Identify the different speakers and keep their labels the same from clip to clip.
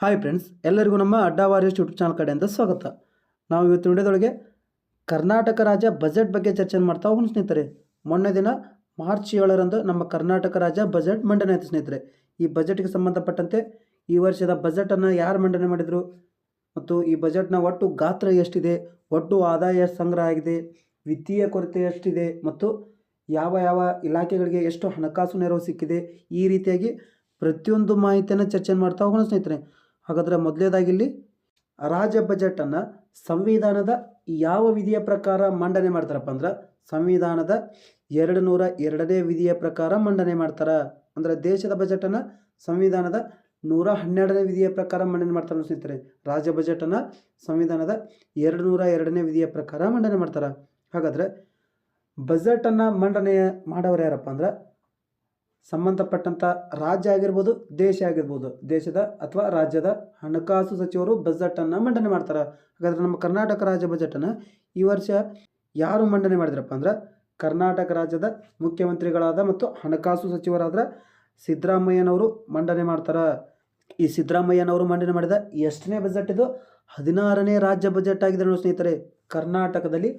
Speaker 1: Hi friends ಎಲ್ಲರಿಗೂ ನಮ್ಮ ಅಡ್ಡಾ ವಾರಿಯರ್ಸ್ ಯೂಟ್ಯೂಬ್ ಚಾನಲ್ ಕಡೆಯಿಂದ ಸ್ವಾಗತ. ನಾವು ಇವತ್ತು ವಿಡಿಯೋದೊಳಗೆ ಕರ್ನಾಟಕ ರಾಜ್ಯ ಬಜೆಟ್ ಬಗ್ಗೆ ಚರ್ಚೆ ಮಾಡ್ತಾ ಹೋಗೋಣ ಸ್ನೇಹಿತರೆ. ಮೊನ್ನೆ ದಿನ ಮಾರ್ಚ್ ಏಳರಂದು ನಮ್ಮ ಕರ್ನಾಟಕ ರಾಜ್ಯ ಬಜೆಟ್ ಮಂಡನೆ ಆಯಿತು ಸ್ನೇಹಿತರೆ. ಈ ಬಜೆಟ್ಗೆ ಸಂಬಂಧಪಟ್ಟಂತೆ ಈ ವರ್ಷದ ಬಜೆಟನ್ನು ಯಾರು ಮಂಡನೆ ಮಾಡಿದರು? ಮತ್ತು ಈ ಬಜೆಟ್ನ ಒಟ್ಟು ಗಾತ್ರ ಎಷ್ಟಿದೆ? ಒಟ್ಟು ಆದಾಯ ಸಂಗ್ರಹ ಆಗಿದೆ? ವಿತ್ತೀಯ ಕೊರತೆ ಎಷ್ಟಿದೆ? ಮತ್ತು ಯಾವ ಯಾವ ಇಲಾಖೆಗಳಿಗೆ ಎಷ್ಟು ಹಣಕಾಸು ನೆರವು ಸಿಕ್ಕಿದೆ? ಈ ರೀತಿಯಾಗಿ ಪ್ರತಿಯೊಂದು ಮಾಹಿತಿಯನ್ನು ಚರ್ಚೆ ಮಾಡ್ತಾ ಹೋಗೋಣ ಸ್ನೇಹಿತರೆ. ಹಾಗಾದರೆ ಮೊದಲೇದಾಗಿ ಇಲ್ಲಿ ರಾಜ್ಯ ಬಜೆಟನ್ನು ಸಂವಿಧಾನದ ಯಾವ ವಿಧಿಯ ಪ್ರಕಾರ ಮಂಡನೆ ಮಾಡ್ತಾರಪ್ಪ ಅಂದ್ರೆ ಸಂವಿಧಾನದ ಎರಡು ನೂರ ಎರಡನೇ ವಿಧಿಯ ಪ್ರಕಾರ ಮಂಡನೆ ಮಾಡ್ತಾರೆ. ಅಂದರೆ ದೇಶದ ಬಜೆಟನ್ನು ಸಂವಿಧಾನದ ನೂರ ಹನ್ನೆರಡನೇ ವಿಧಿಯ ಪ್ರಕಾರ ಮಂಡನೆ ಮಾಡ್ತಾರೆ ಸ್ನೇಹಿತರೆ ರಾಜ್ಯ ಬಜೆಟನ್ನು ಸಂವಿಧಾನದ ಎರಡು ನೂರ ಎರಡನೇ ವಿಧಿಯ ಪ್ರಕಾರ ಮಂಡನೆ ಮಾಡ್ತಾರೆ. ಹಾಗಾದರೆ ಬಜೆಟನ್ನು ಮಂಡನೆ ಮಾಡೋರು ಯಾರಪ್ಪ ಅಂದ್ರೆ ಸಂಬಂಧಪಟ್ಟಂಥ ರಾಜ್ಯ ಆಗಿರ್ಬೋದು, ದೇಶ ಆಗಿರ್ಬೋದು, ದೇಶದ ಅಥವಾ ರಾಜ್ಯದ ಹಣಕಾಸು ಸಚಿವರು ಬಜೆಟನ್ನು ಮಂಡನೆ ಮಾಡ್ತಾರೆ. ಹಾಗಾದ್ರೆ ನಮ್ಮ ಕರ್ನಾಟಕ ರಾಜ್ಯ ಬಜೆಟನ್ನು ಈ ವರ್ಷ ಯಾರು ಮಂಡನೆ ಮಾಡಿದ್ರಪ್ಪ ಅಂದ್ರೆ ಕರ್ನಾಟಕ ರಾಜ್ಯದ ಮುಖ್ಯಮಂತ್ರಿಗಳಾದ ಮತ್ತು ಹಣಕಾಸು ಸಚಿವರಾದ ಸಿದ್ದರಾಮಯ್ಯನವರು ಮಂಡನೆ ಮಾಡ್ತಾರೆ. ಈ ಸಿದ್ದರಾಮಯ್ಯನವರು ಮಂಡನೆ ಮಾಡಿದ ಎಷ್ಟನೇ ಬಜೆಟ್ ಇದು? ಹದಿನಾರನೇ ರಾಜ್ಯ ಬಜೆಟ್ ಆಗಿದೆ ನೋಡಿ ಸ್ನೇಹಿತರೆ, ಕರ್ನಾಟಕದಲ್ಲಿ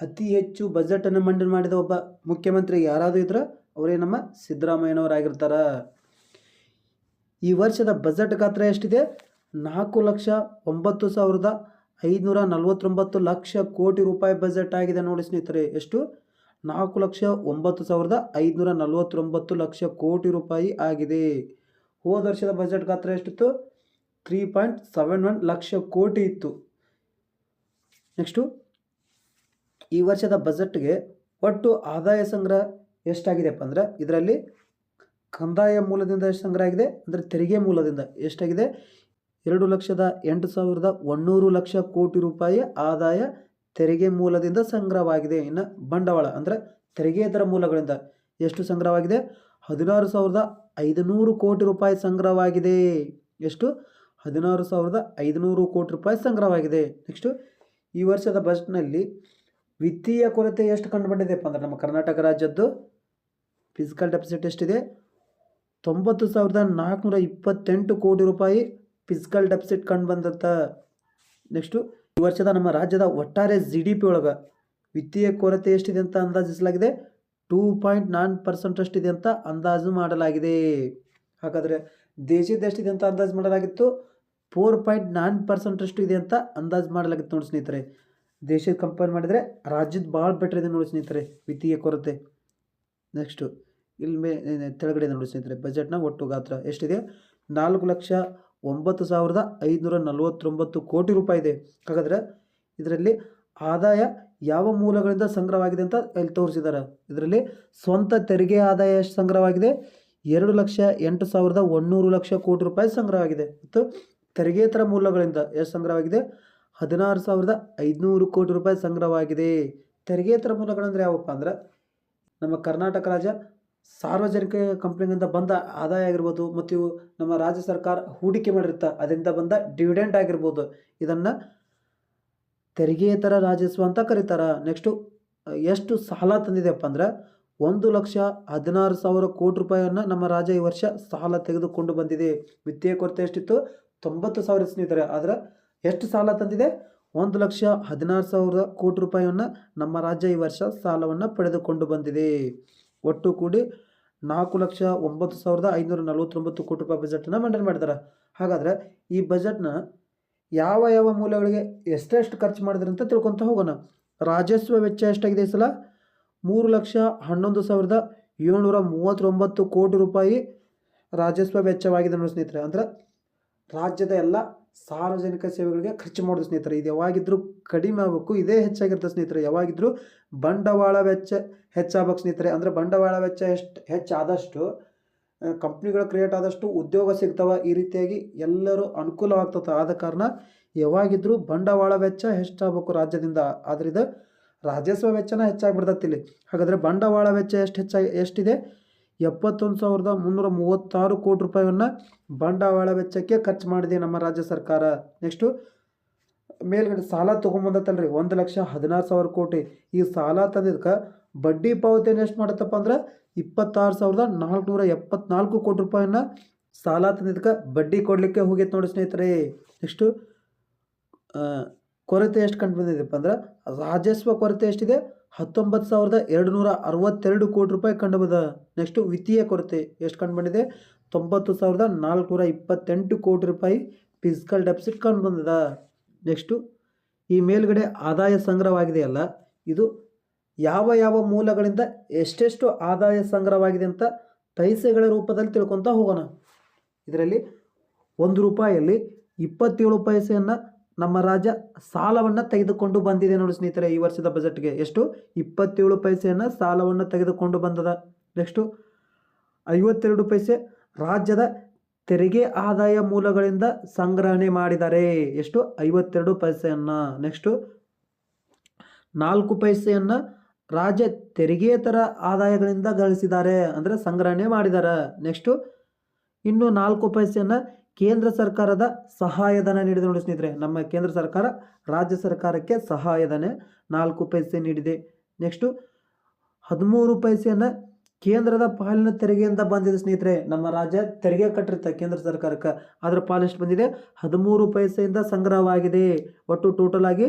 Speaker 1: ಅತಿ ಹೆಚ್ಚು ಬಜೆಟನ್ನು ಮಂಡನೆ ಮಾಡಿದ ಒಬ್ಬ ಮುಖ್ಯಮಂತ್ರಿ ಯಾರಾದರೂ ಇದ್ರೆ? ಅವರೇ ನಮ್ಮ ಸಿದ್ದರಾಮಯ್ಯನವರಾಗಿರ್ತಾರೆ. ಈ ವರ್ಷದ ಬಜೆಟ್ ಗಾತ್ರ ಎಷ್ಟಿದೆ? ನಾಲ್ಕು ಲಕ್ಷ ಒಂಬತ್ತು ಸಾವಿರದ ಐದುನೂರ ನಲವತ್ತೊಂಬತ್ತು ಲಕ್ಷ ಕೋಟಿ ರೂಪಾಯಿ ಬಜೆಟ್ ಆಗಿದೆ ನೋಡಿ ಸ್ನೇಹಿತರೆ, ಎಷ್ಟು? ನಾಲ್ಕು ಲಕ್ಷ ಒಂಬತ್ತು ಸಾವಿರದ ಐದುನೂರ ನಲವತ್ತೊಂಬತ್ತು ಲಕ್ಷ ಕೋಟಿ ರೂಪಾಯಿ ಆಗಿದೆ. ಹೋದ ವರ್ಷದ ಬಜೆಟ್ ಗಾತ್ರ ಎಷ್ಟಿತ್ತು? Three point seven one lakh crore ಇತ್ತು. ನೆಕ್ಸ್ಟು ಈ ವರ್ಷದ ಬಜೆಟ್ಗೆ ಒಟ್ಟು ಆದಾಯ ಸಂಗ್ರಹ ಎಷ್ಟಾಗಿದೆಪ್ಪ ಅಂದ್ರೆ ಇದರಲ್ಲಿ ಕಂದಾಯ ಮೂಲದಿಂದ ಎಷ್ಟು ಸಂಗ್ರಹ ಆಗಿದೆ ಅಂದರೆ ತೆರಿಗೆ ಮೂಲದಿಂದ ಎಷ್ಟಾಗಿದೆ? ಎರಡು ಲಕ್ಷದ ಎಂಟು ಸಾವಿರದ ಒನ್ನೂರು ಲಕ್ಷ ಕೋಟಿ ರೂಪಾಯಿ ಆದಾಯ ತೆರಿಗೆ ಮೂಲದಿಂದ ಸಂಗ್ರಹವಾಗಿದೆ. ಇನ್ನು ಬಂಡವಾಳ ಅಂದರೆ ತೆರಿಗೆಯೇತರ ಮೂಲಗಳಿಂದ ಎಷ್ಟು ಸಂಗ್ರಹವಾಗಿದೆ? ಹದಿನಾರು ಸಾವಿರದ ಐದುನೂರು ಕೋಟಿ ರೂಪಾಯಿ ಸಂಗ್ರಹವಾಗಿದೆ. ಎಷ್ಟು? ಹದಿನಾರು ಸಾವಿರದ ಐದುನೂರು ಕೋಟಿ ರೂಪಾಯಿ ಸಂಗ್ರಹವಾಗಿದೆ. ನೆಕ್ಸ್ಟು ಈ ವರ್ಷದ ಬಜೆಟ್ನಲ್ಲಿ ವಿತ್ತೀಯ ಕೊರತೆ ಎಷ್ಟು ಕಂಡುಬಂದಿದೆಪ್ಪ ಅಂದರೆ ಅಂದ್ರೆ ನಮ್ಮ ಕರ್ನಾಟಕ ರಾಜ್ಯದ್ದು ಫಿಸಿಕಲ್ ಡೆಪಿಸಿಟ್ ಎಷ್ಟಿದೆ ತೊಂಬತ್ತು ಸಾವಿರದ ನಾಲ್ಕುನೂರ ಇಪ್ಪತ್ತೆಂಟು ಕೋಟಿ ರೂಪಾಯಿ ಫಿಸಿಕಲ್ ಡೆಪಿಸಿಟ್ ಕಂಡು ಬಂದಂಥ ನೆಕ್ಸ್ಟು ಈ ವರ್ಷದ ನಮ್ಮ ರಾಜ್ಯದ ಒಟ್ಟಾರೆ ಜಿ ಡಿ ಪಿ ಒಳಗೆ ವಿತ್ತೀಯ ಕೊರತೆ ಎಷ್ಟಿದೆ ಅಂತ ಅಂದಾಜಿಸಲಾಗಿದೆ. ಟೂ ಪಾಯಿಂಟ್ ನಾನ್ ಪರ್ಸೆಂಟ್ ಅಷ್ಟಿದೆ ಅಂತ ಅಂದಾಜು ಮಾಡಲಾಗಿದೆ. ಹಾಗಾದರೆ ದೇಶದ ಎಷ್ಟಿದೆ ಅಂತ ಅಂದಾಜು ಮಾಡಲಾಗಿತ್ತು. ಫೋರ್ ಪಾಯಿಂಟ್ ನಾನ್ ಪರ್ಸೆಂಟ್ ಅಷ್ಟು ಇದೆ ಅಂತ ಅಂದಾಜು ಮಾಡಲಾಗಿತ್ತು ನೋಡಿ ಸ್ನೇಹಿತರೆ. ದೇಶದ ಕಂಪೇರ್ ಮಾಡಿದರೆ ರಾಜ್ಯದ ಭಾಳ ಬೆಟ್ರ್ ಇದೆ ನೋಡಿ ಸ್ನೇಹಿತರೆ ವಿತ್ತೀಯ ಕೊರತೆ. ನೆಕ್ಸ್ಟು ಇಲ್ಲಿ ಮೇ ತೆಳಗಡೆ ಇದೆ ನೋಡಿ ಸ್ನೇಹಿತರೆ ಬಜೆಟ್ನ ಒಟ್ಟು ಗಾತ್ರ ಎಷ್ಟಿದೆ? ನಾಲ್ಕು ಲಕ್ಷ ಒಂಬತ್ತು ಸಾವಿರದ ಐದುನೂರ ನಲವತ್ತೊಂಬತ್ತು ಕೋಟಿ ರೂಪಾಯಿ ಇದೆ. ಹಾಗಾದರೆ ಇದರಲ್ಲಿ ಆದಾಯ ಯಾವ ಮೂಲಗಳಿಂದ ಸಂಗ್ರಹವಾಗಿದೆ ಅಂತ ಇಲ್ಲಿ ತೋರಿಸಿದ್ದಾರೆ. ಇದರಲ್ಲಿ ಸ್ವಂತ ತೆರಿಗೆ ಆದಾಯ ಎಷ್ಟು ಸಂಗ್ರಹವಾಗಿದೆ? ಎರಡು ಲಕ್ಷ ಎಂಟು ಸಾವಿರದ ಒನ್ನೂರು ಲಕ್ಷ ಕೋಟಿ ರೂಪಾಯಿ ಸಂಗ್ರಹವಾಗಿದೆ. ಮತ್ತು ತೆರಿಗೆತರ ಮೂಲಗಳಿಂದ ಎಷ್ಟು ಸಂಗ್ರಹವಾಗಿದೆ? ಹದಿನಾರು ಸಾವಿರದ ಐದುನೂರು ಕೋಟಿ ರೂಪಾಯಿ ಸಂಗ್ರಹವಾಗಿದೆ. ತೆರಿಗೆತರ ಮೂಲಗಳಂದ್ರೆ ಯಾವಪ್ಪ ಅಂದ್ರೆ ನಮ್ಮ ಕರ್ನಾಟಕ ರಾಜ್ಯ ಸಾರ್ವಜನಿಕ ಕಂಪ್ನಿಗಳಿಂದ ಬಂದ ಆದಾಯ ಆಗಿರ್ಬೋದು ಮತ್ತು ಇವು ನಮ್ಮ ರಾಜ್ಯ ಸರ್ಕಾರ ಹೂಡಿಕೆ ಮಾಡಿರ್ತ ಅದರಿಂದ ಬಂದ ಡಿವಿಡೆಂಡ್ ಆಗಿರ್ಬೋದು, ಇದನ್ನು ತೆರಿಗೆಯೇತರ ರಾಜಸ್ವ ಅಂತ ಕರೀತಾರೆ. ನೆಕ್ಸ್ಟು ಎಷ್ಟು ಸಾಲ ತಂದಿದೆಯಪ್ಪ ಅಂದ್ರೆ, ಒಂದು ಲಕ್ಷ ಹದಿನಾರು ಸಾವಿರ ಕೋಟಿ ರೂಪಾಯಿಯನ್ನು ನಮ್ಮ ರಾಜ್ಯ ಈ ವರ್ಷ ಸಾಲ ತೆಗೆದುಕೊಂಡು ಬಂದಿದೆ. ವಿತ್ತೀಯ ಕೊರತೆ ಎಷ್ಟಿತ್ತು? ತೊಂಬತ್ತು ಸಾವಿರ ಸ್ನೇಹಿತರೆ, ಆದರೆ ಎಷ್ಟು ಸಾಲ ತಂದಿದೆ? ಒಂದು ಲಕ್ಷ ಹದಿನಾರು ಸಾವಿರ ಕೋಟಿ ರೂಪಾಯಿಯನ್ನು ನಮ್ಮ ರಾಜ್ಯ ಈ ವರ್ಷ ಸಾಲವನ್ನು ಪಡೆದುಕೊಂಡು ಬಂದಿದೆ. ಒಟ್ಟು ಕೂಡಿ ನಾಲ್ಕು ಲಕ್ಷ ಒಂಬತ್ತು ಸಾವಿರದ ಐನೂರ ನಲವತ್ತೊಂಬತ್ತು ಕೋಟಿ ರೂಪಾಯಿ ಬಜೆಟನ್ನು ಮಂಡನೆ ಮಾಡಿದ್ದಾರೆ. ಹಾಗಾದರೆ ಈ ಬಜೆಟ್ನ ಯಾವ ಯಾವ ಮೂಲಗಳಿಗೆ ಎಷ್ಟೆಷ್ಟು ಖರ್ಚು ಮಾಡಿದ್ರೆ ಅಂತ ತಿಳ್ಕೊತ ಹೋಗೋಣ. ರಾಜಸ್ವ ವೆಚ್ಚ ಎಷ್ಟಾಗಿದೆ ಈ ಸಲ? ಮೂರು ಲಕ್ಷ ಹನ್ನೊಂದು ಸಾವಿರದ ಏಳ್ನೂರ ಮೂವತ್ತೊಂಬತ್ತು ಕೋಟಿ ರೂಪಾಯಿ ರಾಜಸ್ವ ವೆಚ್ಚವಾಗಿದೆ ನೋಡಿ ಸ್ನೇಹಿತರೆ. ಅಂದ್ರೆ ರಾಜ್ಯದ ಎಲ್ಲ ಸಾರ್ವಜನಿಕ ಸೇವೆಗಳಿಗೆ ಖರ್ಚು ಮಾಡೋದು ಸ್ನೇಹಿತರೆ, ಇದು ಯಾವಾಗಿದ್ರೂ ಕಡಿಮೆ ಆಗಬೇಕು, ಇದೇ ಹೆಚ್ಚಾಗಿರ್ತದೆ ಸ್ನೇಹಿತರೆ, ಯಾವಾಗಿದ್ರೂ ಬಂಡವಾಳ ವೆಚ್ಚ ಹೆಚ್ಚಾಗಬೇಕು ಸ್ನೇಹಿತರೆ, ಅಂದರೆ ಬಂಡವಾಳ ವೆಚ್ಚ ಎಷ್ಟು ಹೆಚ್ಚಾದಷ್ಟು ಕಂಪ್ನಿಗಳು ಕ್ರಿಯೇಟ್ ಆದಷ್ಟು ಉದ್ಯೋಗ ಸಿಗ್ತವೆ ಈ ರೀತಿಯಾಗಿ ಎಲ್ಲರೂ ಅನುಕೂಲವಾಗ್ತದೆ ಆದ ಕಾರಣ ಯಾವಾಗಿದ್ರೂ ಬಂಡವಾಳ ವೆಚ್ಚ ಹೆಚ್ಚಾಗಬೇಕು ರಾಜ್ಯದಿಂದ. ಆದ್ದರಿಂದ ರಾಜಸ್ವ ವೆಚ್ಚನ ಹೆಚ್ಚಾಗಿ ಇಲ್ಲಿ. ಹಾಗಾದರೆ ಬಂಡವಾಳ ವೆಚ್ಚ ಎಷ್ಟು ಹೆಚ್ಚಾಗಿ, ಎಷ್ಟಿದೆ? ಎಪ್ಪತ್ತೊಂದು ಸಾವಿರದ ಮುನ್ನೂರ ಮೂವತ್ತಾರು ಕೋಟಿ ರೂಪಾಯಿಯನ್ನು ಬಂಡವಾಳ ವೆಚ್ಚಕ್ಕೆ ಖರ್ಚು ಮಾಡಿದೆ ನಮ್ಮ ರಾಜ್ಯ ಸರ್ಕಾರ. ನೆಕ್ಸ್ಟು, ಮೇಲ್ಗಡೆ ಸಾಲ ತೊಗೊಂಬಂದತ್ತಲ್ರಿ, ಒಂದು ಲಕ್ಷ ಹದಿನಾರು ಸಾವಿರ ಕೋಟಿ. ಈ ಸಾಲ ತಂದಿದ್ದಕ್ಕೆ ಬಡ್ಡಿ ಪಾವತಿಯನ್ನು ಎಷ್ಟು ಮಾಡತ್ತಪ್ಪ ಅಂದ್ರೆ ಇಪ್ಪತ್ತಾರು ಸಾವಿರದ ನಾಲ್ಕುನೂರ ಎಪ್ಪತ್ನಾಲ್ಕು ಕೋಟಿ ರೂಪಾಯಿಯನ್ನು ಸಾಲ ತಂದಿದ್ದಕ್ಕೆ ಬಡ್ಡಿ ಕೊಡಲಿಕ್ಕೆ ಹೋಗಿತ್ತು ನೋಡಿ ಸ್ನೇಹಿತರೆ. ನೆಕ್ಸ್ಟು ಕೊರತೆ ಎಷ್ಟು ಕಂಡು ಬಂದಿದೆಪ್ಪ ಅಂದ್ರೆ ರಾಜಸ್ವ ಕೊರತೆ ಎಷ್ಟಿದೆ? ಹತ್ತೊಂಬತ್ತು ಸಾವಿರದ ಎರಡು ನೂರ ಅರವತ್ತೆರಡು ಕೋಟಿ ರೂಪಾಯಿ ಕಂಡು ಬಂದ ನೆಕ್ಸ್ಟು ವಿತ್ತೀಯ ಕೊರತೆ ಎಷ್ಟು ಕಂಡು ಬಂದಿದೆ? ತೊಂಬತ್ತು ಸಾವಿರದ ನಾಲ್ಕುನೂರ ಇಪ್ಪತ್ತೆಂಟು ಕೋಟಿ ರೂಪಾಯಿ ಫಿಸಿಕಲ್ ಡೆಪಿಸಿಟ್ ಕಂಡು ಬಂದದ. ನೆಕ್ಸ್ಟು ಈ ಮೇಲ್ಗಡೆ ಆದಾಯ ಸಂಗ್ರಹವಾಗಿದೆಯಲ್ಲ ಇದು ಯಾವ ಯಾವ ಮೂಲಗಳಿಂದ ಎಷ್ಟೆಷ್ಟು ಆದಾಯ ಸಂಗ್ರಹವಾಗಿದೆ ಅಂತ ಪೈಸೆಗಳ ರೂಪದಲ್ಲಿ ತಿಳ್ಕೊತಾ ಹೋಗೋಣ. ಇದರಲ್ಲಿ ಒಂದು ರೂಪಾಯಿಯಲ್ಲಿ ಇಪ್ಪತ್ತೇಳು ಪೈಸೆಯನ್ನು ನಮ್ಮ ರಾಜ್ಯ ಸಾಲವನ್ನು ತೆಗೆದುಕೊಂಡು ಬಂದಿದೆ ನೋಡಿ ಸ್ನೇಹಿತರೆ, ಈ ವರ್ಷದ ಬಜೆಟ್ಗೆ ಎಷ್ಟು? ಇಪ್ಪತ್ತೇಳು ಪೈಸೆಯನ್ನು ಸಾಲವನ್ನು ತೆಗೆದುಕೊಂಡು ಬಂದದ. ನೆಕ್ಸ್ಟು, ಐವತ್ತೆರಡು ಪೈಸೆ ರಾಜ್ಯದ ತೆರಿಗೆ ಆದಾಯ ಮೂಲಗಳಿಂದ ಸಂಗ್ರಹಣೆ ಮಾಡಿದ್ದಾರೆ. ಎಷ್ಟು? ಐವತ್ತೆರಡು ಪೈಸೆಯನ್ನು. ನೆಕ್ಸ್ಟು, ನಾಲ್ಕು ಪೈಸೆಯನ್ನು ರಾಜ್ಯ ತೆರಿಗೆಯೇತರ ಆದಾಯಗಳಿಂದ ಗಳಿಸಿದ್ದಾರೆ, ಅಂದರೆ ಸಂಗ್ರಹಣೆ ಮಾಡಿದ್ದಾರೆ ನೆಕ್ಸ್ಟು, ಇನ್ನು ನಾಲ್ಕು ಪೈಸೆಯನ್ನು ಕೇಂದ್ರ ಸರ್ಕಾರದ ಸಹಾಯಧನ ನೀಡಿದೆ ನೋಡಿ ಸ್ನೇಹಿತರೆ. ನಮ್ಮ ಕೇಂದ್ರ ಸರ್ಕಾರ ರಾಜ್ಯ ಸರ್ಕಾರಕ್ಕೆ ಸಹಾಯಧನ ನಾಲ್ಕು ಪೈಸೆ ನೀಡಿದೆ. ನೆಕ್ಸ್ಟು ಹದಿಮೂರು ಪೈಸೆಯನ್ನು ಕೇಂದ್ರದ ಪಾಲಿನ ತೆರಿಗೆಯಿಂದ ಬಂದಿದೆ ಸ್ನೇಹಿತರೆ. ನಮ್ಮ ರಾಜ್ಯ ತೆರಿಗೆ ಕಟ್ಟಿರುತ್ತೆ ಕೇಂದ್ರ ಸರ್ಕಾರಕ್ಕೆ. ಅದರ ಪಾಲಿಷ್ಟು ಬಂದಿದೆ? ಹದಿಮೂರು ಪೈಸೆಯಿಂದ ಸಂಗ್ರಹವಾಗಿದೆ. ಒಟ್ಟು ಟೋಟಲ್ ಆಗಿ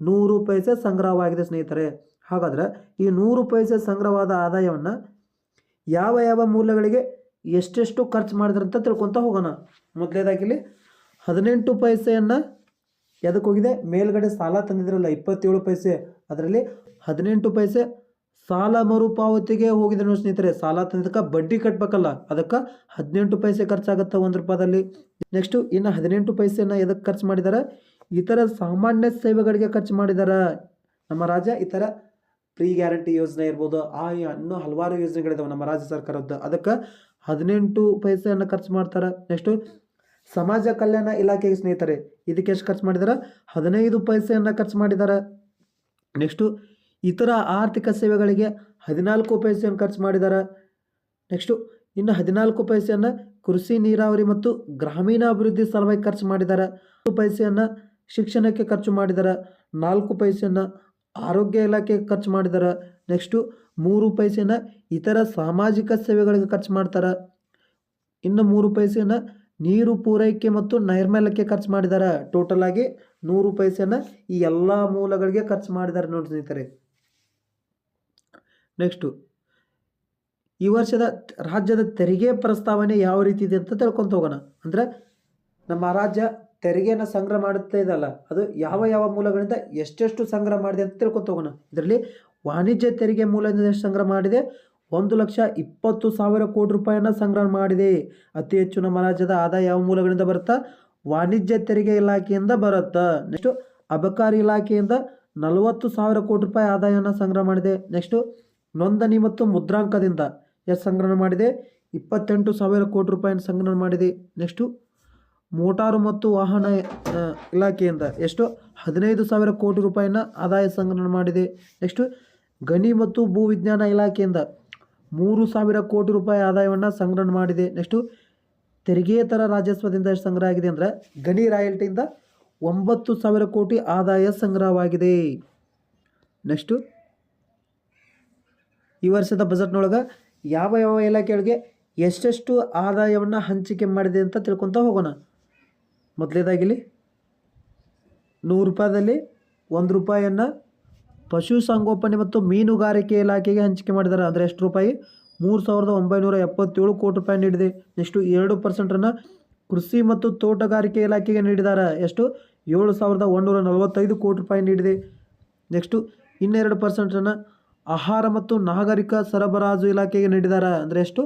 Speaker 1: ನೂರು ಪೈಸೆ ಸಂಗ್ರಹವಾಗಿದೆ ಸ್ನೇಹಿತರೆ. ಹಾಗಾದ್ರೆ ಈ ನೂರು ಪೈಸೆ ಸಂಗ್ರಹವಾದ ಆದಾಯವನ್ನು ಯಾವ ಯಾವ ಮೂಲಗಳಿಗೆ ಎಷ್ಟೆಷ್ಟು ಖರ್ಚು ಮಾಡಿದ್ರಂತ ತಿಳ್ಕೊತ ಹೋಗೋಣ. ಮೊದಲೇದಾಗಿಲಿ ಹದಿನೆಂಟು ಪೈಸೆಯನ್ನು ಎದಕ್ಕೆ ಹೋಗಿದೆ? ಮೇಲ್ಗಡೆ ಸಾಲ ತಂದಿದ್ರಲ್ಲ, ಇಪ್ಪತ್ತೇಳು ಪೈಸೆ. ಅದರಲ್ಲಿ ಹದಿನೆಂಟು ಪೈಸೆ ಸಾಲ ಮರುಪಾವತಿಗೆ ಹೋಗಿದೆ ನೋಡಿ ಸ್ನೇಹಿತರೆ. ಸಾಲ ತಂದಿದ್ದಕ್ಕೆ ಬಡ್ಡಿ ಕಟ್ಟಬೇಕಲ್ಲ ಅದಕ್ಕೆ ಹದಿನೆಂಟು ಪೈಸೆ ಖರ್ಚಾಗತ್ತೆ ಒಂದು ರೂಪಾಯಿದಲ್ಲಿ. ನೆಕ್ಸ್ಟು ಇನ್ನು ಹದಿನೆಂಟು ಪೈಸೆಯನ್ನು ಎದಕ್ಕೆ ಖರ್ಚು ಮಾಡಿದ್ದಾರೆ ಇತರ ಸಾಮಾನ್ಯ ಸೇವೆಗಳಿಗೆ ಖರ್ಚು ಮಾಡಿದ್ದಾರೆ ನಮ್ಮ ರಾಜ್ಯ ಇತರ ಫ್ರೀ ಗ್ಯಾರಂಟಿ ಯೋಜನೆ ಇರ್ಬೋದು. ಆ ಇನ್ನೂ ಹಲವಾರು ಯೋಜನೆಗಳಿದಾವೆ ನಮ್ಮ ರಾಜ್ಯ ಸರ್ಕಾರದ್ದು. ಅದಕ್ಕೆ ಹದಿನೆಂಟು ಪೈಸೆಯನ್ನು ಖರ್ಚು ಮಾಡ್ತಾರೆ. ನೆಕ್ಸ್ಟು ಸಮಾಜ ಕಲ್ಯಾಣ ಇಲಾಖೆಗೆ ಸ್ನೇಹಿತರೆ, ಇದಕ್ಕೆ ಎಷ್ಟು ಖರ್ಚು ಮಾಡಿದ್ದಾರೆ ಹದಿನೈದು ಪೈಸೆಯನ್ನು ಖರ್ಚು ಮಾಡಿದ್ದಾರೆ ನೆಕ್ಸ್ಟು ಇತರ ಆರ್ಥಿಕ ಸೇವೆಗಳಿಗೆ ಹದಿನಾಲ್ಕು ಪೈಸೆಯನ್ನು ಖರ್ಚು ಮಾಡಿದ್ದಾರೆ ನೆಕ್ಸ್ಟು ಇನ್ನು ಹದಿನಾಲ್ಕು ಪೈಸೆಯನ್ನು ಕೃಷಿ, ನೀರಾವರಿ ಮತ್ತು ಗ್ರಾಮೀಣಾಭಿವೃದ್ಧಿ ಸಲುವಾಗಿ ಖರ್ಚು ಮಾಡಿದ್ದಾರೆ ಪೈಸೆಯನ್ನು ಶಿಕ್ಷಣಕ್ಕೆ ಖರ್ಚು ಮಾಡಿದ್ದಾರೆ ನಾಲ್ಕು ಪೈಸೆಯನ್ನು ಆರೋಗ್ಯ ಇಲಾಖೆಗೆ ಖರ್ಚು ಮಾಡಿದ್ದಾರೆ ನೆಕ್ಸ್ಟು ಮೂರು ಪೈಸೆನ ಇತರ ಸಾಮಾಜಿಕ ಸೇವೆಗಳಿಗೆ ಖರ್ಚು ಮಾಡ್ತಾರೆ. ಇನ್ನು ಮೂರು ಪೈಸೆನ ನೀರು ಪೂರೈಕೆ ಮತ್ತು ನೈರ್ಮಲ್ಯಕ್ಕೆ ಖರ್ಚು ಮಾಡಿದ್ದಾರೆ ಟೋಟಲ್ ಆಗಿ ನೂರು ಪೈಸೆನ ಈ ಎಲ್ಲ ಮೂಲಗಳಿಗೆ ಖರ್ಚು ಮಾಡಿದ್ದಾರೆ ನೋಡಿ ಸ್ನೇಹಿತರೆ. ನೆಕ್ಸ್ಟು ಈ ವರ್ಷದ ರಾಜ್ಯದ ತೆರಿಗೆ ಪ್ರಸ್ತಾವನೆ ಯಾವ ರೀತಿ ಇದೆ ಅಂತ ತಿಳ್ಕೊಂತ ಹೋಗೋಣ. ಅಂದರೆ ನಮ್ಮ ರಾಜ್ಯ ತೆರಿಗೆಯನ್ನು ಸಂಗ್ರಹ ಮಾಡುತ್ತಾ ಇದಲ್ಲ, ಅದು ಯಾವ ಯಾವ ಮೂಲಗಳಿಂದ ಎಷ್ಟೆಷ್ಟು ಸಂಗ್ರಹ ಮಾಡಿದೆ ಅಂತ ತಿಳ್ಕೊತ ಹೋಗೋಣ. ಇದರಲ್ಲಿ ವಾಣಿಜ್ಯ ತೆರಿಗೆ ಮೂಲದಿಂದ ಎಷ್ಟು ಸಂಗ್ರಹ ಮಾಡಿದೆ. ಒಂದು ಲಕ್ಷ ಇಪ್ಪತ್ತು ಸಾವಿರ ಕೋಟಿ ರೂಪಾಯಿಯನ್ನು ಸಂಗ್ರಹ ಮಾಡಿದೆ. ಅತಿ ಹೆಚ್ಚು ನಮ್ಮ ರಾಜ್ಯದ ಆದಾಯ ಯಾವ ಮೂಲಗಳಿಂದ ಬರುತ್ತಾ? ವಾಣಿಜ್ಯ ತೆರಿಗೆ ಇಲಾಖೆಯಿಂದ ಬರುತ್ತಾ? ನೆಕ್ಸ್ಟು, ಅಬಕಾರಿ ಇಲಾಖೆಯಿಂದ ನಲವತ್ತು ಸಾವಿರ ಕೋಟಿ ರೂಪಾಯಿ ಆದಾಯವನ್ನು ಸಂಗ್ರಹ ಮಾಡಿದೆ. ನೆಕ್ಸ್ಟು, ನೋಂದಣಿ ಮತ್ತು ಮುದ್ರಾಂಕದಿಂದ ಎಷ್ಟು ಸಂಗ್ರಹ ಮಾಡಿದೆ. ಇಪ್ಪತ್ತೆಂಟು ಸಾವಿರ ಕೋಟಿ ರೂಪಾಯಿಯನ್ನು ಸಂಗ್ರಹ ಮಾಡಿದೆ. ನೆಕ್ಸ್ಟು, ಮೋಟಾರು ಮತ್ತು ವಾಹನ ಇಲಾಖೆಯಿಂದ ಎಷ್ಟು ಹದಿನೈದು ಸಾವಿರ ಕೋಟಿ ರೂಪಾಯಿಯನ್ನು ಆದಾಯ ಸಂಗ್ರಹ ಮಾಡಿದೆ. ನೆಕ್ಸ್ಟು ಗಣಿ ಮತ್ತು ಭೂ ವಿಜ್ಞಾನ ಇಲಾಖೆಯಿಂದ ಮೂರು ಸಾವಿರ ಕೋಟಿ ರೂಪಾಯಿ ಆದಾಯವನ್ನು ಸಂಗ್ರಹಣೆ ಮಾಡಿದೆ. ನೆಕ್ಸ್ಟು ತೆರಿಗೆಯೇತರ ರಾಜಸ್ವದಿಂದ ಎಷ್ಟು ಸಂಗ್ರಹ ಆಗಿದೆ ಅಂದರೆ ಗಣಿ ರಾಯಲ್ಟಿಯಿಂದ ಒಂಬತ್ತು ಸಾವಿರ ಕೋಟಿ ಆದಾಯ ಸಂಗ್ರಹವಾಗಿದೆ. ನೆಕ್ಸ್ಟು ಈ ವರ್ಷದ ಬಜೆಟ್ನೊಳಗೆ ಯಾವ ಯಾವ ಇಲಾಖೆಗಳಿಗೆ ಎಷ್ಟೆಷ್ಟು ಆದಾಯವನ್ನು ಹಂಚಿಕೆ ಮಾಡಿದೆ ಅಂತ ತಿಳ್ಕೊತ ಹೋಗೋಣ. ಮೊದಲೇದಾಗಿಲ್ಲಿ ನೂರು ರೂಪಾಯಿದಲ್ಲಿ ಒಂದು ರೂಪಾಯಿಯನ್ನು ಪಶುಸಂಗೋಪನೆ ಮತ್ತು ಮೀನುಗಾರಿಕೆ ಇಲಾಖೆಗೆ ಹಂಚಿಕೆ ಮಾಡಿದ್ದಾರೆ. ಅಂದರೆ ಎಷ್ಟು ರೂಪಾಯಿ? ಮೂರು ಸಾವಿರದ ಒಂಬೈನೂರ ಎಪ್ಪತ್ತೇಳು ಕೋಟಿ ರೂಪಾಯಿ ನೀಡಿದೆ. ನೆಕ್ಸ್ಟು ಎರಡು ಪರ್ಸೆಂಟನ್ನು ಕೃಷಿ ಮತ್ತು ತೋಟಗಾರಿಕೆ ಇಲಾಖೆಗೆ ನೀಡಿದ್ದಾರೆ. ಎಷ್ಟು? ಏಳು ಸಾವಿರದ ಒಂದೂರ ನಲವತ್ತೈದು ಕೋಟಿ ರೂಪಾಯಿ ನೀಡಿದೆ. ನೆಕ್ಸ್ಟು, ಇನ್ನೆರಡು ಪರ್ಸೆಂಟನ್ನು ಆಹಾರ ಮತ್ತು ನಾಗರಿಕ ಸರಬರಾಜು ಇಲಾಖೆಗೆ ನೀಡಿದ್ದಾರೆ. ಅಂದರೆ ಎಷ್ಟು?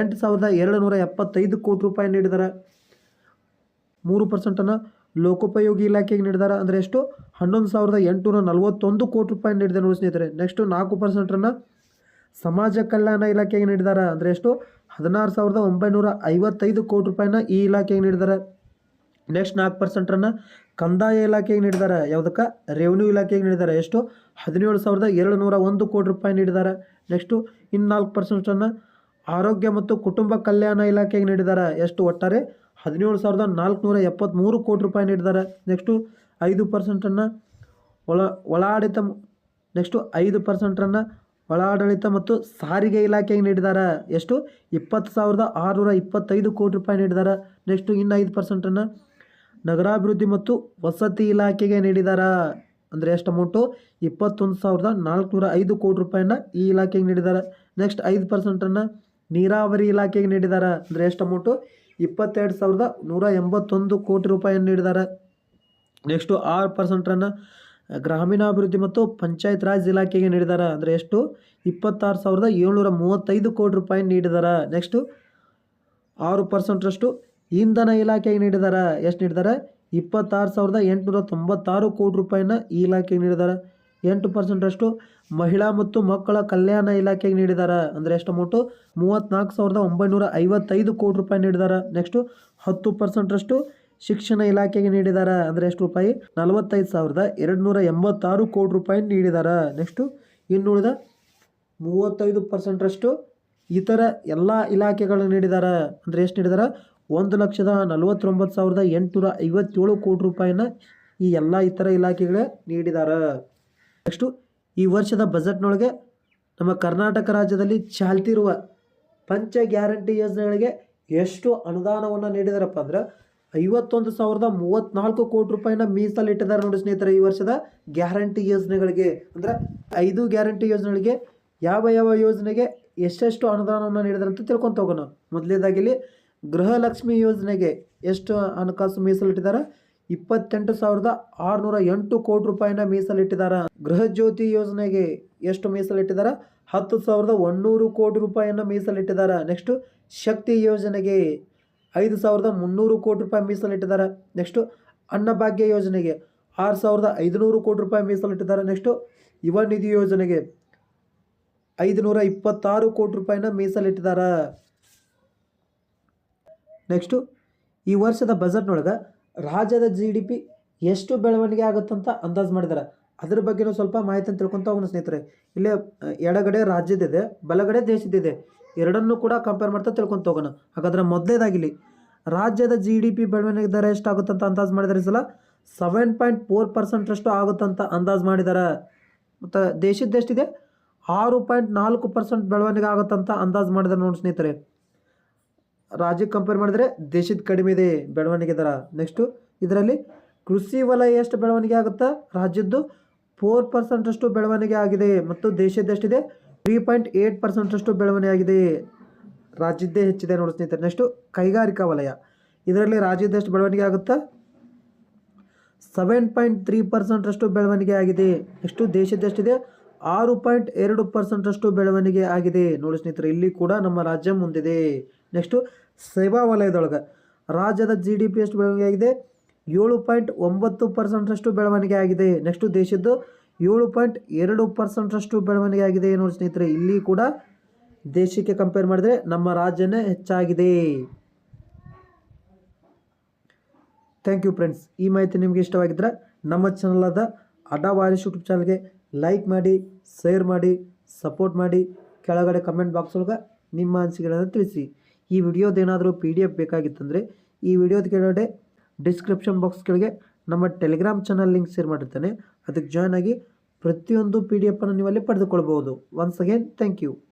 Speaker 1: ಎಂಟು ಸಾವಿರದ ಎರಡು ನೂರ ಎಪ್ಪತ್ತೈದು ಕೋಟಿ ರೂಪಾಯಿ ನೀಡಿದ್ದಾರೆ. ಮೂರು ಪರ್ಸೆಂಟನ್ನು ಲೋಕೋಪಯೋಗಿ ಇಲಾಖೆಗೆ ನೀಡಿದಾರ ಅಂದರೆ ಎಷ್ಟು? ಹನ್ನೊಂದು ಸಾವಿರದ ಎಂಟುನೂರ ನಲವತ್ತೊಂದು ಕೋಟಿ ರೂಪಾಯಿ ನೀಡಿದೆ ನೋಡಿ ಸ್ನೇಹಿತರೆ ನೆಕ್ಸ್ಟ್ ನಾಲ್ಕು ಪರ್ಸೆಂಟನ್ನು ಸಮಾಜ ಕಲ್ಯಾಣ ಇಲಾಖೆಗೆ ನೀಡಿದಾರ ಅಂದರೆ ಎಷ್ಟು? ಹದಿನಾರು ಸಾವಿರದ ಒಂಬೈನೂರ ಐವತ್ತೈದು ಕೋಟಿ ರೂಪಾಯಿನ ಈ ಇಲಾಖೆಗೆ ನೀಡಿದ್ದಾರೆ ನೆಕ್ಸ್ಟ್ ನಾಲ್ಕು ಪರ್ಸೆಂಟನ್ನು ಕಂದಾಯ ಇಲಾಖೆಗೆ ನೀಡಿದ್ದಾರೆ ಯಾವುದಕ್ಕೆ? ರೆವಿನ್ಯೂ ಇಲಾಖೆಗೆ ನೀಡಿದ್ದಾರೆ ಎಷ್ಟು? ಹದಿನೇಳು ಸಾವಿರದ ಎರಡು ನೂರ ಒಂದು ಕೋಟಿ ರೂಪಾಯಿ ನೀಡಿದ್ದಾರೆ ನೆಕ್ಸ್ಟು ಇನ್ನು ನಾಲ್ಕು ಪರ್ಸೆಂಟನ್ನು ಆರೋಗ್ಯ ಮತ್ತು ಕುಟುಂಬ ಕಲ್ಯಾಣ ಇಲಾಖೆಗೆ ನೀಡಿದ್ದಾರೆ ಎಷ್ಟು ಒಟ್ಟಾರೆ? ಹದಿನೇಳು ಸಾವಿರದ ನಾಲ್ಕುನೂರ ಎಪ್ಪತ್ತ್ಮೂರು ಕೋಟಿ ರೂಪಾಯಿ ನೀಡಿದ್ದಾರೆ. ನೆಕ್ಸ್ಟು ಐದು ಪರ್ಸೆಂಟನ್ನು ಒಳ, ಒಳಾಡಳಿತ, ನೆಕ್ಸ್ಟು ಐದು ಪರ್ಸೆಂಟನ್ನು ಒಳಾಡಳಿತ ಮತ್ತು ಸಾರಿಗೆ ಇಲಾಖೆಗೆ ನೀಡಿದ್ದಾರೆ. ಎಷ್ಟು? ಇಪ್ಪತ್ತು ಸಾವಿರದ ಆರುನೂರ ಇಪ್ಪತ್ತೈದು ಕೋಟಿ ರೂಪಾಯಿ ನೀಡಿದ್ದಾರೆ. ನೆಕ್ಸ್ಟು ಇನ್ನು ಐದು ಪರ್ಸೆಂಟನ್ನು ನಗರಾಭಿವೃದ್ಧಿ ಮತ್ತು ವಸತಿ ಇಲಾಖೆಗೆ ನೀಡಿದ್ದಾರೆ. ಅಂದರೆ ಎಷ್ಟು ಅಮೌಂಟು? ಇಪ್ಪತ್ತೊಂದು ಸಾವಿರದ ನಾಲ್ಕುನೂರ ಐದು ಕೋಟಿ ರೂಪಾಯಿನ ಈ ಇಲಾಖೆಗೆ ನೀಡಿದ್ದಾರೆ. ನೆಕ್ಸ್ಟ್ ಐದು ಪರ್ಸೆಂಟನ್ನು ನೀರಾವರಿ ಇಲಾಖೆಗೆ ನೀಡಿದ್ದಾರೆ. ಅಂದರೆ ಎಷ್ಟು ಅಮೌಂಟು? ಇಪ್ಪತ್ತೆರಡು ಸಾವಿರದ ನೂರ ಎಂಬತ್ತೊಂದು ಕೋಟಿ ರೂಪಾಯಿಯನ್ನು ನೀಡಿದ್ದಾರೆ. ನೆಕ್ಸ್ಟು ಆರು ಪರ್ಸೆಂಟನ್ನು ಗ್ರಾಮೀಣಾಭಿವೃದ್ಧಿ ಮತ್ತು ಪಂಚಾಯತ್ ರಾಜ್ ಇಲಾಖೆಗೆ ನೀಡಿದ್ದಾರೆ. ಅಂದರೆ ಎಷ್ಟು? ಇಪ್ಪತ್ತಾರು ಸಾವಿರದ ಏಳ್ನೂರ ಮೂವತ್ತೈದು ಕೋಟಿ ರೂಪಾಯಿ ನೀಡಿದ್ದಾರೆ. ನೆಕ್ಸ್ಟು ಆರು ಪರ್ಸೆಂಟ್ರಷ್ಟು ಇಂಧನ ಇಲಾಖೆಗೆ ನೀಡಿದ್ದಾರೆ. ಎಷ್ಟು ನೀಡಿದ್ದಾರೆ? ಇಪ್ಪತ್ತಾರು ಸಾವಿರದ ಎಂಟುನೂರ ತೊಂಬತ್ತಾರು ಕೋಟಿ ರೂಪಾಯಿನ ಈ ಇಲಾಖೆಗೆ ನೀಡಿದ್ದಾರೆ. ಎಂಟು ಪರ್ಸೆಂಟರಷ್ಟು ಮಹಿಳಾ ಮತ್ತು ಮಕ್ಕಳ ಕಲ್ಯಾಣ ಇಲಾಖೆಗೆ ನೀಡಿದ್ದಾರೆ ಅಂದರೆ ಎಷ್ಟು ಅಮೌಂಟು ಮೂವತ್ತ್ನಾಲ್ಕು ಸಾವಿರದ ಒಂಬೈನೂರ ಐವತ್ತೈದು ಕೋಟಿ ರೂಪಾಯಿ ನೀಡಿದಾರ. ನೆಕ್ಸ್ಟು ಹತ್ತು ಪರ್ಸೆಂಟರಷ್ಟು ಶಿಕ್ಷಣ ಇಲಾಖೆಗೆ ನೀಡಿದಾರ. ಅಂದರೆ ಎಷ್ಟು ರೂಪಾಯಿ? ನಲವತ್ತೈದು ಸಾವಿರದ ಎರಡು ನೂರ ಎಂಬತ್ತಾರು ಕೋಟಿ ರೂಪಾಯಿ ನೀಡಿದಾರ. ನೆಕ್ಸ್ಟು ಇನ್ನುಳಿದ ಮೂವತ್ತೈದು ಪರ್ಸೆಂಟರಷ್ಟು ಇತರ ಎಲ್ಲ ಇಲಾಖೆಗಳನ್ನ ನೀಡಿದಾರ. ಅಂದರೆ ಎಷ್ಟು ನೀಡಿದಾರ? ಒಂದು ಲಕ್ಷದ ನಲವತ್ತೊಂಬತ್ತು ಸಾವಿರದ ಎಂಟುನೂರ ಐವತ್ತೇಳು ಕೋಟಿ ರೂಪಾಯಿನ ಈ ಎಲ್ಲ ಇತರ ಇಲಾಖೆಗಳೇ ನೀಡಿದಾರ. ನೆಕ್ಸ್ಟು ಈ ವರ್ಷದ ಬಜೆಟ್ನೊಳಗೆ ನಮ್ಮ ಕರ್ನಾಟಕ ರಾಜ್ಯದಲ್ಲಿ ಚಾಲ್ತಿರುವ ಪಂಚ ಗ್ಯಾರಂಟಿ ಯೋಜನೆಗಳಿಗೆ ಎಷ್ಟು ಅನುದಾನವನ್ನು ನೀಡಿದಾರಪ್ಪ ಅಂದ್ರೆ ಐವತ್ತೊಂದು ಸಾವಿರದ ಮೂವತ್ತ್ನಾಲ್ಕು ಕೋಟಿ ರೂಪಾಯಿನ ಮೀಸಲಿಟ್ಟಿದ್ದಾರೆ ನೋಡಿ ಸ್ನೇಹಿತರೆ ಈ ವರ್ಷದ ಗ್ಯಾರಂಟಿ ಯೋಜನೆಗಳಿಗೆ. ಅಂದರೆ ಐದು ಗ್ಯಾರಂಟಿ ಯೋಜನೆಗಳಿಗೆ ಯಾವ ಯಾವ ಯೋಜನೆಗೆ ಎಷ್ಟೆಷ್ಟು ಅನುದಾನವನ್ನು ನೀಡಿದ್ದಾರೆ ಅಂತ ತಿಳ್ಕೊಂತ ಹೋಗೋಣ. ಮೊದಲನೇದಾಗಿ ಗೃಹಲಕ್ಷ್ಮಿ ಯೋಜನೆಗೆ ಎಷ್ಟು ಹಣಕಾಸು ಮೀಸಲಿಟ್ಟಿದ್ದಾರೆ? ಇಪ್ಪತ್ತೆಂಟು ಸಾವಿರದ ಆರುನೂರ ಎಂಟು ಕೋಟಿ ರೂಪಾಯಿನ ಮೀಸಲಿಟ್ಟಿದ್ದಾರೆ. ಗೃಹ ಜ್ಯೋತಿ ಯೋಜನೆಗೆ ಎಷ್ಟು ಮೀಸಲಿಟ್ಟಿದ್ದಾರೆ? ಹತ್ತು ಸಾವಿರದ ಒನ್ನೂರು ಕೋಟಿ ರೂಪಾಯಿಯನ್ನು ಮೀಸಲಿಟ್ಟಿದ್ದಾರೆ. ನೆಕ್ಸ್ಟು ಶಕ್ತಿ ಯೋಜನೆಗೆ ಐದು ಸಾವಿರದ ಮುನ್ನೂರು ಕೋಟಿ ರೂಪಾಯಿ ಮೀಸಲಿಟ್ಟಿದ್ದಾರೆ. ನೆಕ್ಸ್ಟು ಅನ್ನಭಾಗ್ಯ ಯೋಜನೆಗೆ ಆರು ಸಾವಿರದ ಐದುನೂರು ಕೋಟಿ ರೂಪಾಯಿ ಮೀಸಲಿಟ್ಟಿದ್ದಾರೆ. ನೆಕ್ಸ್ಟು ಯುವ ನಿಧಿ ಯೋಜನೆಗೆ ಐದುನೂರ ಇಪ್ಪತ್ತಾರು ಕೋಟಿ ರೂಪಾಯಿನ ಮೀಸಲಿಟ್ಟಿದ್ದಾರೆ. ನೆಕ್ಸ್ಟು ಈ ವರ್ಷದ ಬಜೆಟ್ನೊಳಗೆ ರಾಜ್ಯದ ಜಿ ಡಿ ಪಿ ಎಷ್ಟು ಬೆಳವಣಿಗೆ ಆಗುತ್ತಂತ ಅಂದಾಜು ಮಾಡಿದ್ದಾರೆ. ಅದ್ರ ಬಗ್ಗೆನೂ ಸ್ವಲ್ಪ ಮಾಹಿತಿಯನ್ನು ತಿಳ್ಕೊತ ಹೋಗೋಣ ಸ್ನೇಹಿತರೆ. ಇಲ್ಲೇ ಎಡಗಡೆ ರಾಜ್ಯದಿದೆ ಬಲಗಡೆ ದೇಶದಿದೆ ಎರಡನ್ನೂ ಕೂಡ ಕಂಪೇರ್ ಮಾಡ್ತಾ ತಿಳ್ಕೊತ ಹೋಗೋಣ. ಹಾಗಾದ್ರೆ ಮೊದಲೇದಾಗಿಲ್ಲಿ ರಾಜ್ಯದ ಜಿ ಡಿ ಪಿ ಬೆಳವಣಿಗೆ ದರ ಎಷ್ಟಾಗುತ್ತಂತ ಅಂದಾಜು ಮಾಡಿದ್ದಾರೆ ಸಲ? ಸೆವೆನ್ ಪಾಯಿಂಟ್ ಫೋರ್ ಪರ್ಸೆಂಟ್ರಷ್ಟು ಆಗುತ್ತಂತ ಅಂದಾಜು ಮಾಡಿದ್ದಾರೆ ಮತ್ತು ದೇಶದ್ದೆಷ್ಟಿದೆ ಆರು ಪಾಯಿಂಟ್ ನಾಲ್ಕು ಪರ್ಸೆಂಟ್ ಬೆಳವಣಿಗೆ ಆಗುತ್ತಂತ ಅಂದಾಜು ಮಾಡಿದ್ದಾರೆ ನೋಡಿ ಸ್ನೇಹಿತರೆ. ರಾಜ್ಯಕ್ಕೆ ಕಂಪೇರ್ ಮಾಡಿದರೆ ದೇಶದ ಕಡಿಮೆ ಇದೆ ಬೆಳವಣಿಗೆ ದರ. ನೆಕ್ಸ್ಟು ಇದರಲ್ಲಿ ಕೃಷಿ ವಲಯ ಎಷ್ಟು ಬೆಳವಣಿಗೆ ಆಗುತ್ತಾ? ರಾಜ್ಯದ್ದು ಫೋರ್ ಪರ್ಸೆಂಟಷ್ಟು ಬೆಳವಣಿಗೆ ಆಗಿದೆ ಮತ್ತು ದೇಶದ ಎಷ್ಟಿದೆ? ತ್ರೀ ಪಾಯಿಂಟ್ ಏಯ್ಟ್ ಪರ್ಸೆಂಟಷ್ಟು ಬೆಳವಣಿಗೆ ಆಗಿದೆ. ರಾಜ್ಯದ್ದೇ ಹೆಚ್ಚಿದೆ ನೋಡಿ ಸ್ನೇಹಿತರೆ. ನೆಕ್ಸ್ಟು ಕೈಗಾರಿಕಾ ವಲಯ. ಇದರಲ್ಲಿ ರಾಜ್ಯದಷ್ಟು ಬೆಳವಣಿಗೆ ಆಗುತ್ತಾ? ಸೆವೆನ್ ಪಾಯಿಂಟ್ ತ್ರೀ ಪರ್ಸೆಂಟಷ್ಟು ಬೆಳವಣಿಗೆ ಆಗಿದೆ. ಎಷ್ಟು ದೇಶದ ಎಷ್ಟಿದೆ? ಆರು ಪಾಯಿಂಟ್ ಎರಡು ಪರ್ಸೆಂಟಷ್ಟು ಬೆಳವಣಿಗೆ ಆಗಿದೆ. ನೋಡಿ ಸ್ನೇಹಿತರೆ, ಇಲ್ಲಿ ಕೂಡ ನಮ್ಮ ರಾಜ್ಯ ಮುಂದಿದೆ. ನೆಕ್ಸ್ಟು ಸೇವಾ ವಲಯದೊಳಗೆ. ರಾಜ್ಯದ ಜಿ ಡಿ ಪಿ ಎಷ್ಟು ಬೆಳವಣಿಗೆ ಆಗಿದೆ. ಏಳು ಪಾಯಿಂಟ್ ಒಂಬತ್ತು ಪರ್ಸೆಂಟ್ರಷ್ಟು ಬೆಳವಣಿಗೆ ಆಗಿದೆ. ನೆಕ್ಸ್ಟು ದೇಶದ್ದು ಏಳು ಪಾಯಿಂಟ್ ಎರಡು ಪರ್ಸೆಂಟ್ರಷ್ಟು ಬೆಳವಣಿಗೆ ಆಗಿದೆ ನೋಡಿ ಸ್ನೇಹಿತರೆ, ಇಲ್ಲಿ ಕೂಡ ದೇಶಕ್ಕೆ ಕಂಪೇರ್ ಮಾಡಿದರೆ ನಮ್ಮ ರಾಜ್ಯನೇ ಹೆಚ್ಚಾಗಿದೆ. ಥ್ಯಾಂಕ್ ಯು ಫ್ರೆಂಡ್ಸ್ ಈ ಮಾಹಿತಿ ನಿಮಗೆ ಇಷ್ಟವಾಗಿದ್ದರೆ ನಮ್ಮ ಚಾನಲಾದ ಅಡ್ಡ ವಾರಿಸ್ ಯೂಟ್ಯೂಬ್ ಚಾನಲ್ಗೆ ಲೈಕ್ ಮಾಡಿ ಶೇರ್ ಮಾಡಿ ಸಪೋರ್ಟ್ ಮಾಡಿ, ಕೆಳಗಡೆ ಕಮೆಂಟ್ ಬಾಕ್ಸ್ ಒಳಗೆ ನಿಮ್ಮ ಅನಿಸಿಕೆಗಳನ್ನು ತಿಳಿಸಿ. ಈ ವಿಡಿಯೋದೇನಾದರೂ ಪಿ ಡಿ ಎಫ್ ಬೇಕಾಗಿತ್ತಂದರೆ ಈ ವಿಡಿಯೋದ ಕೆಳಗಡೆ ಡಿಸ್ಕ್ರಿಪ್ಷನ್ ಬಾಕ್ಸ್ ಕೆಳಗೆ ನಮ್ಮ ಟೆಲಿಗ್ರಾಮ್ ಚಾನಲ್ ಲಿಂಕ್ ಶೇರ್ ಮಾಡಿರ್ತಾನೆ. ಅದಕ್ಕೆ ಜಾಯ್ನ್ ಆಗಿ ಪ್ರತಿಯೊಂದು ಪಿ ಡಿ ಎಫನ್ನು ನೀವಲ್ಲಿ ಪಡೆದುಕೊಳ್ಬೋದು ಒನ್ಸ್ ಅಗೇನ್ ಥ್ಯಾಂಕ್ ಯು